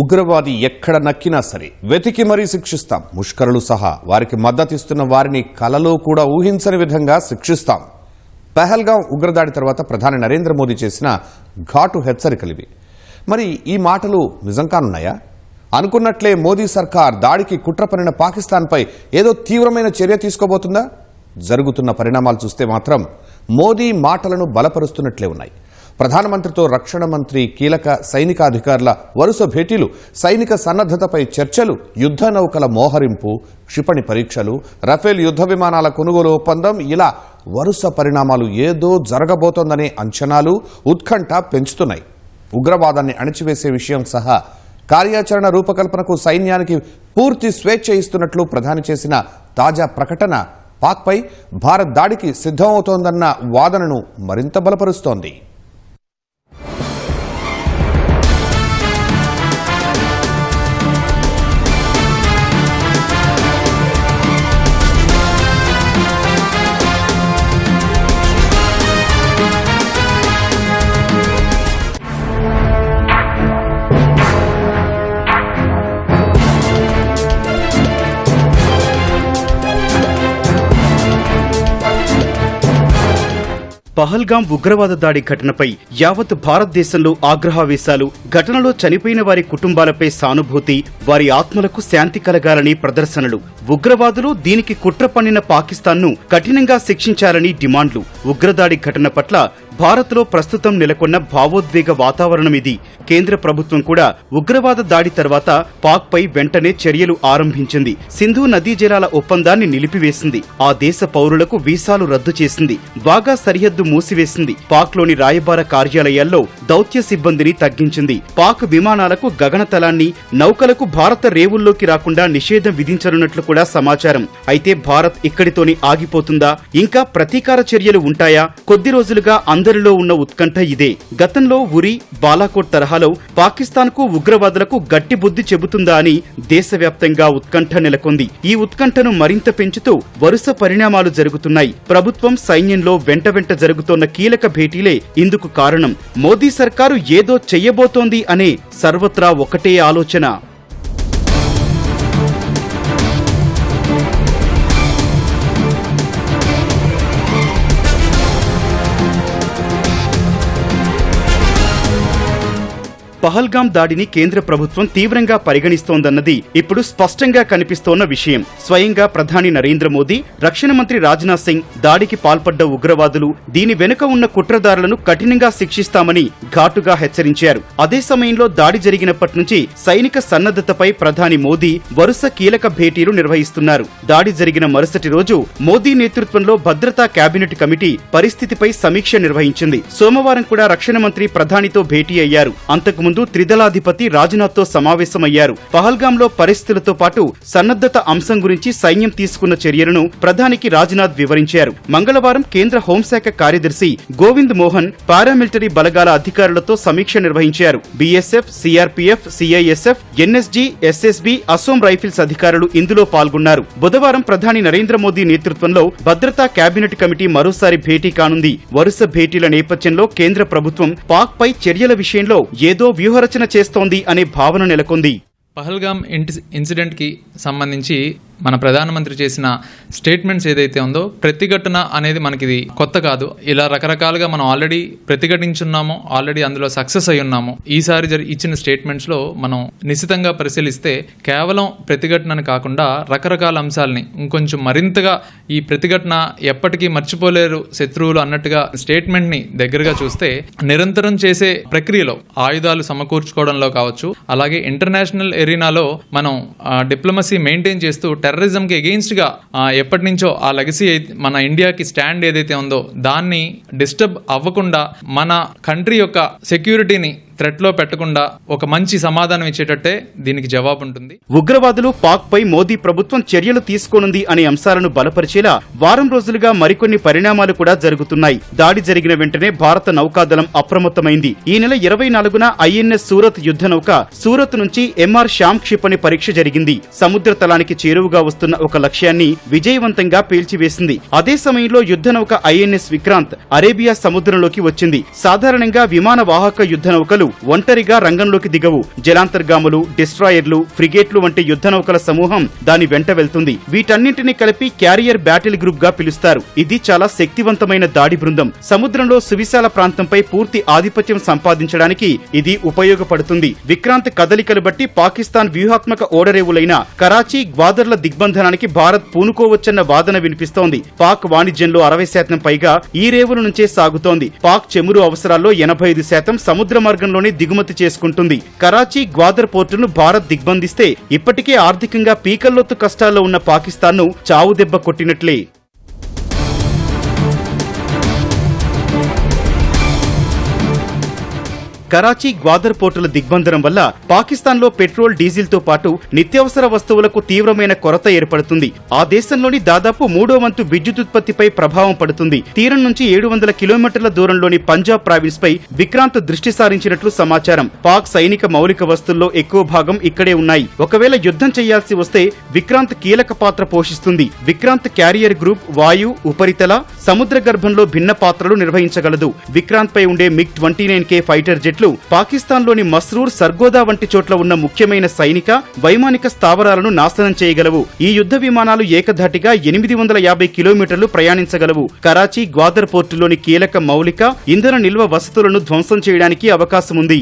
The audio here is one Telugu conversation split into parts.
ఉగ్రవాది ఎక్కడ నక్కినా సరే వెతికి మరీ శిక్షిస్తాం. ముష్కరులు సహా వారికి మద్దతిస్తున్న వారిని కలలో కూడా ఊహించని విధంగా శిక్షిస్తాం. పెహల్గాం ఉగ్రదాడి తర్వాత ప్రధాని నరేంద్ర మోదీ చేసిన ఘాటు హెచ్చరికలివి. మరి ఈ మాటలు నిజం కానున్నాయా? అనుకున్నట్లే మోదీ సర్కార్ దాడికి కుట్ర పనిన పాకిస్తాన్పై ఏదో తీవ్రమైన చర్య తీసుకోబోతుందా? జరుగుతున్న పరిణామాలు చూస్తే మాత్రం మోదీ మాటలను బలపరుస్తున్నట్లే ఉన్నాయి. ప్రధానమంత్రితో రక్షణ మంత్రి కీలక సైనికాధికారుల వరుస భేటీలు సైనిక సన్నద్దతపై చర్చలు యుద్ధ నౌకల మోహరింపు క్షిపణి పరీక్షలు రఫేల్ యుద్ధ విమానాల కొనుగోలు ఒప్పందం ఇలా వరుస పరిణామాలు ఏదో జరగబోతోందనే అంచనాలు ఉత్కంఠ పెంచుతున్నాయి. ఉగ్రవాదాన్ని అణిచివేసే విషయం సహా కార్యాచరణ రూపకల్పనకు సైన్యానికి పూర్తి స్వేచ్ఛ ఇస్తున్నట్లు ప్రధాని చేసిన తాజా ప్రకటన పాక్పై భారత్ దాడికి సిద్ధమవుతోందన్న వాదనను మరింత బలపరుస్తోంది. పహల్గాం ఉగ్రవాద దాడి ఘటనపై యావత్ భారతదేశంలో ఆగ్రహావేశాలు ఘటనలో చనిపోయిన వారి కుటుంబాలపై సానుభూతి వారి ఆత్మలకు శాంతి కలగాలని ప్రదర్శనలు. ఉగ్రవాదులు దీనికి కుట్ర పన్నిన పాకిస్తాన్ను కఠినంగా శిక్షించాలని డిమాండ్లు. ఉగ్రదాడి ఘటన పట్ల భారత్లో ప్రస్తుతం నెలకొన్న భావోద్వేగ వాతావరణం ఇది కేంద్ర ప్రభుత్వం కూడా ఉగ్రవాద దాడి తర్వాత పాక్ పై వెంటనే చర్యలు ఆరంభించింది. సింధు నదీ జలాల ఒప్పందాన్ని నిలిపివేసింది. ఆ దేశ పౌరులకు వీసాలు రద్దు చేసింది. వాగా సరిహద్దు మూసివేసింది. పాక్లోని రాయబార కార్యాలయాల్లో దౌత్య సిబ్బందిని తగ్గించింది. పాక్ విమానాలకు గగనతలాన్ని నౌకలకు భారత రేవుల్లోకి రాకుండా నిషేధం విధించనున్నట్లు కూడా సమాచారం. అయితే భారత్ ఇక్కడితోనే ఆగిపోతుందా? ఇంకా ప్రతీకార చర్యలు ఉంటాయా? కొద్ది రోజులుగా అందరిలో ఉన్న ఉత్కంఠ ఇదే. గతంలో ఉరి బాలాకోట్ తరహాలో పాకిస్తాన్కు ఉగ్రవాదులకు గట్టి బుద్ధి చెబుతుందా అని దేశవ్యాప్తంగా ఉత్కంఠ నెలకొంది. ఈ ఉత్కంఠను మరింత పెంచుతూ వరుస పరిణామాలు జరుగుతున్నాయి. ప్రభుత్వం సైన్యంలో వెంట వెంట జరుగుతోన్న కీలక భేటీలే ఇందుకు కారణం. మోదీ సర్కారు ఏదో చెయ్యబోతోంది అనే సర్వత్రా ఒకటే ఆలోచన. పహల్గాం దాడిని కేంద్ర ప్రభుత్వం తీవ్రంగా పరిగణిస్తోందన్నది ఇప్పుడు స్పష్టంగా కనిపిస్తోన్న విషయం. స్వయంగా ప్రధాని నరేంద్ర మోదీ రక్షణ మంత్రి రాజ్నాథ్ సింగ్ దాడికి పాల్పడ్డ ఉగ్రవాదులు దీని వెనుక ఉన్న కుట్రదారులను కఠినంగా శిక్షిస్తామని ఘాటుగా హెచ్చరించారు. అదే సమయంలో దాడి జరిగినప్పటి నుంచి సైనిక సన్నద్ధతపై ప్రధాని మోదీ వరుస కీలక భేటీలు నిర్వహిస్తున్నారు. దాడి జరిగిన మరుసటి రోజు మోదీ నేతృత్వంలో భద్రతా కేబినెట్ కమిటీ పరిస్థితిపై సమీక్ష నిర్వహించింది. సోమవారం కూడా రక్షణ మంత్రి ప్రధానితో భేటీ అయ్యారు. అంతకుముందు త్రిదళాధిపతి రాజ్నాథ్తో సమావేశమయ్యారు. పహల్గాంలో పరిస్థితులతో పాటు సన్నద్దత అంశం గురించి సైన్యం తీసుకున్న చర్యలను ప్రధానికి రాజ్నాథ్ వివరించారు. మంగళవారం కేంద్ర హోంశాఖ కార్యదర్శి గోవింద్ మోహన్ పారామిలిటరీ బలగాల అధికారులతో సమీక్ష నిర్వహించారు. BSF CRPF CISF NSG SSB Assam rifles అధికారులు ఇందులో పాల్గొన్నారు. బుధవారం ప్రధాని నరేంద్ర మోదీ నేతృత్వంలో భద్రతా కేబినెట్ కమిటీ మరోసారి భేటీ కానుంది. వరుస భేటీల నేపథ్యంలో కేంద్ర ప్రభుత్వం పాక్ పై చర్యల విషయంలో ఏదో వ్యూహరచన చేస్తోంది అనే భావన నెలకొంది. పహల్గామ్ ఇంటి ఇన్సిడెంట్కి సంబంధించి మన ప్రధానమంత్రి చేసిన స్టేట్మెంట్స్ ఏదైతే ఉందో ప్రతిఘటన అనేది మనకి ఇది కొత్త కాదు. ఇలా రకరకాలుగా మనం ఆల్రెడీ ప్రతిఘటించున్నాము ఆల్రెడీ అందులో సక్సెస్ అయి ఉన్నాము ఈసారి జరి ఇచ్చిన స్టేట్మెంట్స్లో మనం నిశితంగా పరిశీలిస్తే కేవలం ప్రతిఘటనని కాకుండా రకరకాల అంశాలని ఇంకొంచెం మరింతగా ఈ ప్రతిఘటన ఎప్పటికీ మర్చిపోలేరు శత్రువులు అన్నట్టుగా స్టేట్మెంట్ని దగ్గరగా చూస్తే నిరంతరం చేసే ప్రక్రియలో ఆయుధాలు సమకూర్చుకోవడంలో కావచ్చు అలాగే ఇంటర్నేషనల్ ఎరీనాలో మనం డిప్లొమసీ మెయింటైన్ చేస్తూ టెర్రరిజంకి ఎగెయిన్స్ట్గా ఆ, ఎప్పటి నుంచో ఆ లెగసీ మన ఇండియాకి స్టాండ్ ఏదైతే ఉందో దాన్ని డిస్టర్బ్ అవ్వకుండా మన కంట్రీ యొక్క సెక్యూరిటీని థ్రెట్లో పెట్టకుండా ఒక మంచి సమాధానం ఇచ్చేటట్టే దీనికి జవాబు ఉంటుంది ఉగ్రవాదులు పాక్ పై మోదీ ప్రభుత్వం చర్యలు తీసుకోనుంది అనే అంశాలను బలపరిచేలా వారం రోజులుగా మరికొన్ని పరిణామాలు కూడా జరుగుతున్నాయి. దాడి జరిగిన వెంటనే భారత నౌకాదళం అప్రమత్తమైంది. ఈ నెల ఇరవై నాలుగున ఐఎన్ఎస్ సూరత్ యుద్ధ నౌక సూరత్ నుంచి ఎంఆర్ శ్యామ్ క్షిపణి పరీక్ష జరిగింది. సముద్ర తలానికి చేరువుగా వస్తున్న ఒక లక్ష్యాన్ని విజయవంతంగా పేల్చివేసింది. అదే సమయంలో యుద్ధ నౌక ఐఎన్ఎస్ విక్రాంత్ అరేబియా సముద్రంలోకి వచ్చింది. సాధారణంగా విమాన వాహక యుద్ధ నౌకలు నౌకలు ఒంటరిగా రంగంలోకి దిగవు. జలాంతర్గాములు డిస్ట్రాయర్లు ఫ్రిగేట్లు వంటి యుద్ధ నౌకల సమూహం దాని వెంట వెళ్తుంది. వీటన్నింటినీ కలిపి క్యారియర్ బ్యాటిల్ గ్రూప్గా పిలుస్తారు. ఇది చాలా శక్తివంతమైన దాడి బృందం. సముద్రంలో సువిశాల ప్రాంతంపై పూర్తి ఆధిపత్యం సంపాదించడానికి ఇది ఉపయోగపడుతుంది. విక్రాంత్ కదలికలు బట్టి పాకిస్తాన్ వ్యూహాత్మక ఓడరేవులైన కరాచీ గ్వాదర్ల దిగ్బంధనానికి భారత్ పూనుకోవచ్చన్న వాదన వినిపిస్తోంది. పాక్ వాణిజ్యంలో అరవై శాతం పైగా ఈ రేవుల నుంచే సాగుతోంది. పాక్ చెమురు అవసరాల్లో ఎనభై ఐదు శాతం సముద్ర దేశంలోనే దిగుమతి చేసుకుంటుంది. కరాచీ గ్వాదర్ పోర్టును భారత్ దిగ్బంధిస్తే ఇప్పటికే ఆర్థికంగా పీకల్లోతు కష్టాల్లో ఉన్న పాకిస్తాన్ను చావు దెబ్బ కొట్టినట్లే. కరాచీ గ్వాదర్ పోర్టుల దిగ్బంధనం వల్ల పాకిస్తాన్లో పెట్రోల్ డీజిల్తో పాటు నిత్యావసర వస్తువులకు తీవ్రమైన కొరత ఏర్పడుతుంది. ఆ దేశంలోని దాదాపు మూడో వంతు విద్యుత్ ఉత్పత్తిపై ప్రభావం పడుతుంది. తీరం నుంచి ఏడు వందల కిలోమీటర్ల దూరంలోని పంజాబ్ ప్రావిన్స్ పై విక్రాంత్ దృష్టి సారించినట్లు సమాచారం. పాక్ సైనిక మౌలిక వస్తుల్లో ఎక్కువ భాగం ఇక్కడే ఉన్నాయి. ఒకవేళ యుద్ధం చేయాల్సి వస్తే విక్రాంత్ కీలక పాత్ర పోషిస్తుంది. విక్రాంత్ క్యారియర్ గ్రూప్ వాయు ఉపరితల సముద్ర గర్భంలో భిన్న పాత్రలు నిర్వహించగలదు. విక్రాంత్ పై ఉండే MiG twenty nine K fighter జెట్లు పాకిస్తాన్లోని మస్రూర్ సర్గోదా వంటి చోట్ల ఉన్న ముఖ్యమైన సైనిక వైమానిక స్థావరాలను నాశనం చేయగలవు. ఈ యుద్ధ విమానాలు ఏకధాటిగా ఎనిమిది వందల యాభై కిలోమీటర్లు ప్రయాణించగలవు. కరాచీ గ్వాదర్ పోర్టులోని కీలక మౌలిక ఇంధన నిల్వ వసతులను ధ్వంసం చేయడానికి అవకాశం ఉంది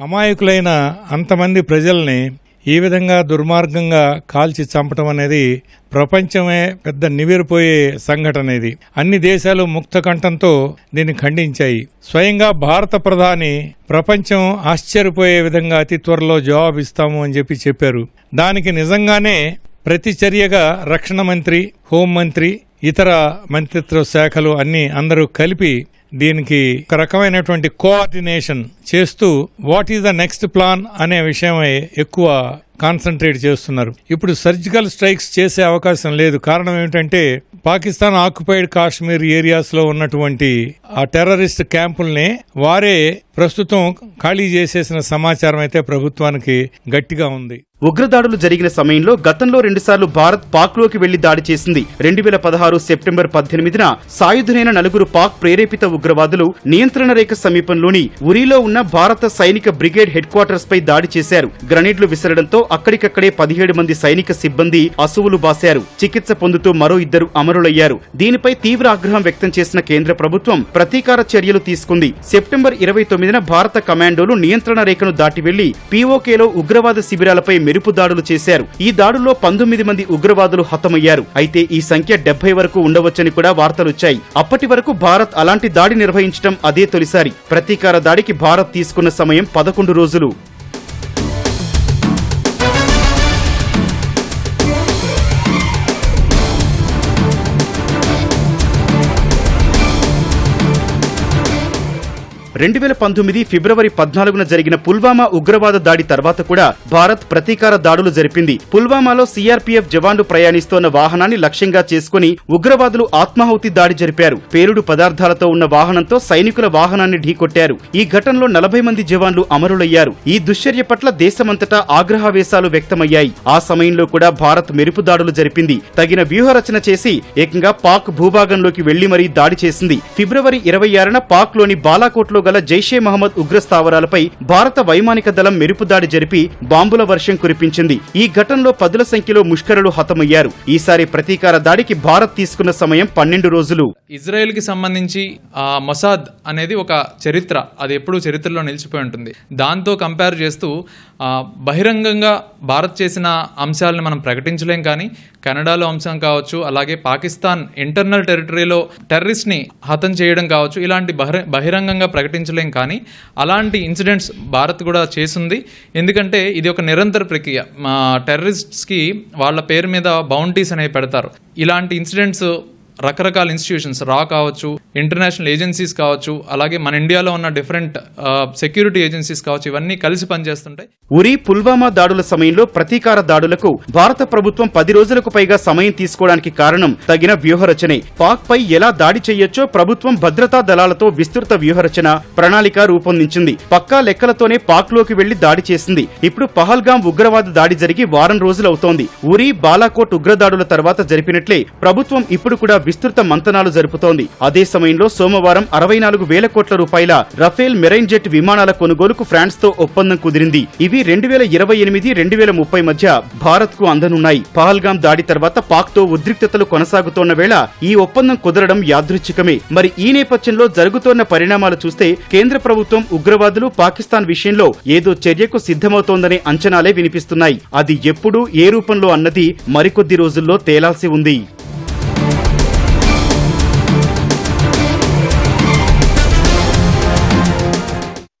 అమాయకులైన అంతమంది ప్రజల్ని ఈ విధంగా దుర్మార్గంగా కాల్చి చంపటం అనేది ప్రపంచమే పెద్ద నివిరిపోయే సంఘటన ఇది. అన్ని దేశాలు ముక్త కంఠంతో దీన్ని ఖండించాయి. స్వయంగా భారత ప్రధాని ప్రపంచం ఆశ్చర్యపోయే విధంగా అతి త్వరలో జవాబిస్తాము అని చెప్పి చెప్పారు. దానికి నిజంగానే ప్రతి చర్యగా రక్షణ మంత్రి హోంమంత్రి ఇతర మంత్రిత్వ శాఖలు అన్ని అందరూ కలిపి దీనికి ఒక రకమైనటువంటి కోఆర్డినేషన్ చేస్తూ what is the next plan అనే విషయమై ఎక్కువ కాన్సన్ట్రేట్ చేస్తున్నారు. ఇప్పుడు సర్జికల్ స్ట్రైక్స్ చేసే అవకాశం లేదు. కారణం ఏమిటంటే పాకిస్తాన్ ఆక్యుపైడ్ కాశ్మీర్ ఏరియాస్లో ఉన్నటువంటి ఆ టెర్రరిస్ట్ క్యాంపుల్ని వారే ప్రస్తుతం ఖాళీ చేసేసిన సమాచారం అయితే ప్రభుత్వానికి గట్టిగా ఉంది. ఉగ్రదాడులు జరిగిన సమయంలో గతంలో రెండుసార్లు భారత్ పాక్లోకి వెళ్ళి దాడి చేసింది. రెండు వేల పదహారు సెప్టెంబర్ పద్దెనిమిదిన సాయుధులైన నలుగురు పాక్ ప్రేరేపిత ఉగ్రవాదులు నియంత్రణ రేఖ సమీపంలోని ఉరిలో ఉన్న భారత సైనిక బ్రిగేడ్ హెడ్ క్వార్టర్స్ పై దాడి చేశారు. గ్రనేడ్లు విసరడంతో అక్కడికక్కడే పదిహేడు మంది సైనిక సిబ్బంది అసువులు బాశారు. చికిత్స పొందుతూ మరో ఇద్దరు అమరులయ్యారు. దీనిపై తీవ్ర ఆగ్రహం వ్యక్తం చేసిన కేంద్ర ప్రభుత్వం ప్రతీకార చర్యలు తీసుకుంది. సెప్టెంబర్ ఇరవై తొమ్మిది తొమ్మిదిన భారత కమాండోలు నియంత్రణ రేఖను దాటి వెళ్ళి పీఓకేలో ఉగ్రవాద శిబిరాలపై మెరుపు దాడులు చేశారు. ఈ దాడుల్లో పంతొమ్మిది మంది ఉగ్రవాదులు హతమయ్యారు. అయితే ఈ సంఖ్య డెబ్బై వరకు ఉండవచ్చని కూడా వార్తలొచ్చాయి అప్పటి వరకు భారత్ అలాంటి దాడి నిర్వహించడం అదే తొలిసారి. ప్రతీకార దాడికి భారత్ తీసుకున్న సమయం పదకొండు రోజులు. రెండు వేల పంతొమ్మిది ఫిబ్రవరి పద్నాలుగున జరిగిన పుల్వామా ఉగ్రవాద దాడి తర్వాత కూడా భారత్ ప్రతీకార దాడులు జరిపింది. పుల్వామాలో సీఆర్పీఎఫ్ జవాన్లు ప్రయాణిస్తోన్న వాహనాన్ని లక్ష్యంగా చేసుకుని ఉగ్రవాదులు ఆత్మాహుతి దాడి జరిపారు. పేలుడు పదార్థాలతో ఉన్న వాహనంతో సైనికుల వాహనాన్ని ఢీకొట్టారు. ఈ ఘటనలో నలభై మంది జవాన్లు అమరులయ్యారు. ఈ దుశ్చర్య పట్ల దేశమంతటా ఆగ్రహావేశాలు వ్యక్తమయ్యాయి. ఆ సమయంలో కూడా భారత్ మెరుపు దాడులు జరిపింది. తగిన వ్యూహరచన చేసి ఏకంగా పాక్ భూభాగంలోకి వెళ్ళి మరీ దాడి చేసింది. ఫిబ్రవరి ఇరవై ఆరున పాక్లోని బాలాకోట్లో గల జైషే మహమ్మద్ ఉగ్ర స్థావరాలపై భారత వైమానిక దళం మెరుపు దాడి జరిపి బాంబుల వర్షం కురిపించింది. ఈ ఘటనలో పదుల సంఖ్యలో ముష్కరులు హతమయ్యారు. ఈసారి ప్రతీకార దాడికి భారత్ తీసుకున్న సమయం పన్నెండు రోజులు. ఇజ్రాయెల్కి సంబంధించి ఆ మొసాద్ అనేది ఒక చరిత్ర. అది ఎప్పుడూ చరిత్రలో నిలిచిపోయి ఉంటుంది. దాంతో కంపేర్ చేస్తూ బహిరంగంగా భారత్ చేసిన అంశాలను మనం ప్రకటించలేం కానీ కెనడాలో అంశం కావచ్చు అలాగే పాకిస్తాన్ ఇంటర్నల్ టెరిటరీలో టెర్రరిస్ట్ని హతం చేయడం కావచ్చు ఇలాంటి బహిరంగంగా బహిరంగంగా ప్రకటించలేం కానీ అలాంటి ఇన్సిడెంట్స్ భారత్ కూడా చేసింది. ఎందుకంటే ఇది ఒక నిరంతర ప్రక్రియ. టెర్రరిస్ట్స్కి వాళ్ళ పేరు మీద బౌంటీస్ అనేవి పెడతారు. ఇలాంటి ఇన్సిడెంట్స్ రకరకాల ఇన్స్టిట్యూషన్స్ రా కావచ్చు ఇంటర్నేషనల్ ఏజెన్సీస్ కావచ్చు అలాగే మన ఇండియాలో ఉన్న డిఫరెంట్ సెక్యూరిటీ ఏజెన్సీస్ కావచ్చు ఇవన్నీ కలిసి పనిచేస్తుంటాయి. ఉరి పుల్వామా దాడుల సమయంలో ప్రతీకార దాడులకు భారత ప్రభుత్వం పది రోజులకు పైగా సమయం తీసుకోవడానికి కారణం తగిన వ్యూహరచనే. పాక్ పై ఎలా దాడి చేయొచ్చో ప్రభుత్వం భద్రతా దళాలతో విస్తృత వ్యూహరచన ప్రణాళిక రూపొందించింది. పక్కా లెక్కలతోనే పాక్లోకి వెళ్ళి దాడి చేసింది. ఇప్పుడు పహల్గాం ఉగ్రవాద దాడి జరిగి వారం రోజులవుతోంది. ఉరి బాలాకోట్ ఉగ్రదాడుల తర్వాత జరిపినట్లే ప్రభుత్వం ఇప్పుడు కూడా విస్తృత మంతనాలు జరుపుతోంది. అదే సమయంలో సోమవారం అరవై నాలుగు వేల కోట్ల రూపాయల రఫేల్ మెరైన్ జెట్ విమానాల కొనుగోలుకు ఫ్రాన్స్తో ఒప్పందం కుదిరింది. ఇవి రెండు వేల ఇరవై ఎనిమిది రెండు వేల ముప్పై మధ్య భారత్కు అందనున్నాయి. పహల్గాం దాడి తర్వాత పాక్తో ఉద్రిక్తతలు కొనసాగుతోన్న వేళ ఈ ఒప్పందం కుదరడం యాదృచ్ఛికమే. మరి ఈ నేపథ్యంలో జరుగుతోన్న పరిణామాలు చూస్తే కేంద్ర ప్రభుత్వం ఉగ్రవాదులు పాకిస్తాన్ విషయంలో ఏదో చర్యకు సిద్ధమవుతోందనే అంచనాలే వినిపిస్తున్నాయి. అది ఎప్పుడు ఏ రూపంలో అన్నది మరికొద్ది రోజుల్లో తేలాల్సి ఉంది.